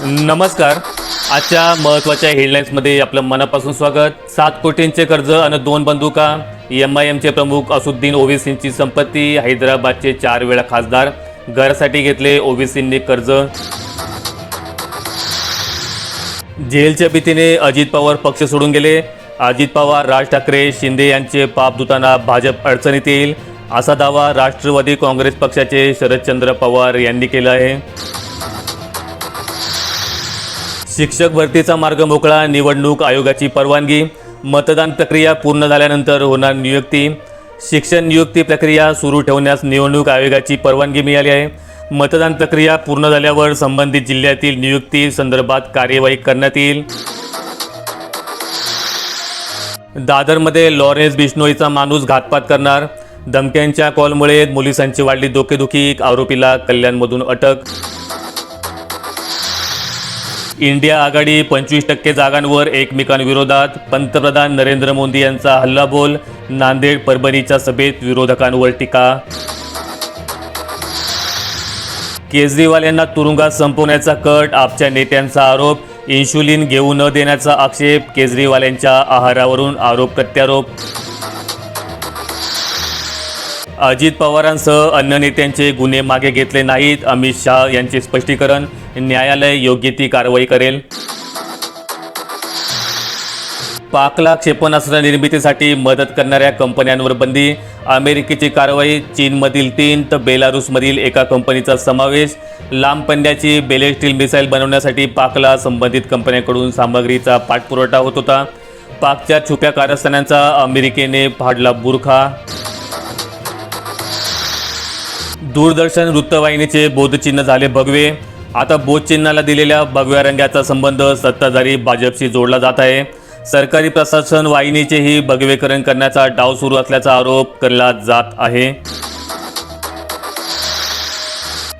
नमस्कार. आजच्या महत्त्वाच्या हेडलाईन्समध्ये आपलं मनापासून स्वागत. सात कोटींचे कर्ज आणि दोन बंदुका. एम आय एमचे प्रमुख असुद्दीन ओवेसींची संपत्ती हैदराबादचे चार वेळा खासदार. घरासाठी घेतले ओवेसींनी कर्ज. जेलच्या भीतीने अजित पवार पक्ष सोडून गेले. अजित पवार राज ठाकरे शिंदे यांचे पाप धुताना भाजप अडचणीत येईल असा दावा राष्ट्रवादी काँग्रेस पक्षाचे शरदचंद्र पवार यांनी केला आहे. शिक्षक भरतीचा मार्ग मोकळा निवडणूक आयोगाची परवानगी मतदान प्रक्रिया पूर्ण झाल्यानंतर होणार नियुक्ती. शिक्षण नियुक्ती प्रक्रिया सुरू ठेवण्यास निवडणूक आयोगाची परवानगी मिळाली आहे. मतदान प्रक्रिया पूर्ण झाल्यावर संबंधित जिल्ह्यातील नियुक्ती संदर्भात कार्यवाही करण्यात येईल. दादरमध्ये लॉरेन्स बिश्नोईचा माणूस घातपात करणार. धमक्यांच्या कॉलमुळे पोलिसांची वाढली डोकेदुखी आरोपीला कल्याणमधून अटक इंडिया आघाडी पंचवीस टक्के जागांवर एकमेकांविरोधात पंतप्रधान नरेंद्र मोदी यांचा हल्लाबोल नांदेड परभणीच्या सभेत विरोधकांवर टीका. केजरीवाल यांना तुरुंगात संपवण्याचा कट आपच्या नेत्यांचा आरोप इन्शुलिन घेऊ न देण्याचा आक्षेप केजरीवाल यांच्या आहारावरून आरोप प्रत्यारोप. अजित पवारांसह अन्य नेत्यांचे गुन्हे मागे घेतले नाहीत. अमित शहा यांचे स्पष्टीकरण न्यायालय योग्य ती कारवाई करेल. पाकला क्षेपणास्त्र निर्मितीसाठी मदत करणाऱ्या कंपन्यांवर बंदी. अमेरिकेची कारवाई चीनमधील तीन तर बेलारूसमधील एका कंपनीचा समावेश. लांब पंड्याची बेलेस्टील मिसाईल बनवण्यासाठी पाकला संबंधित कंपन्यांकडून सामग्रीचा पाठपुरवठा होत होता. पाकच्या छुप्या कारस्थानांचा अमेरिकेने फाडला बुरखा. दूरदर्शन वृत्तवाहिनीचे बोधचिन्ह झाले भगवे आता बोधचिन्हाला दिलेल्या भगव्या रंगाचा संबंध सत्ताधारी भाजपशी जोडला जात आहे. सरकारी प्रशासन वाहिनीचेही भगवेकरण करण्याचा डाव सुरू असल्याचा आरोप केला जात आहे.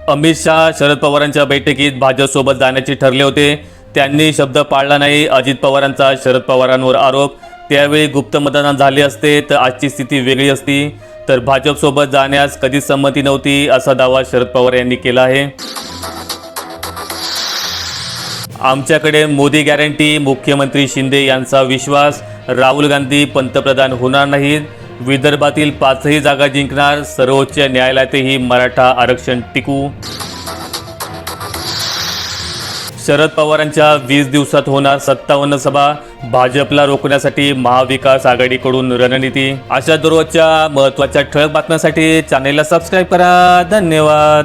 अमित शहा शरद पवारांच्या बैठकीत भाजपसोबत जाण्याचे ठरले होते. त्यांनी शब्द पाळला नाही. अजित पवारांचा शरद पवारांवर आरोप. त्यावेळी गुप्त मतदान झाले असते तर आजची स्थिती वेगळी असती. तर भाजपसोबत जाण्यास कधीच संमती नव्हती असा दावा शरद पवार यांनी केला आहे. आमच्याकडे मोदी गॅरंटी मुख्यमंत्री शिंदे यांचा विश्वास राहुल गांधी पंतप्रधान होणार नाहीत विदर्भातील पाचही जागा जिंकणार सर्वोच्च न्यायालयातही मराठा आरक्षण टिकू. शरद पवारांच्या वीस दिवसात होणार सत्तावन्न सभा भाजपला रोखण्यासाठी महाविकास आघाडीकडून रणनीती. अशा दररोजच्या महत्त्वाच्या ठळक बातम्यांसाठी चॅनेलला सबस्क्राईब करा. धन्यवाद.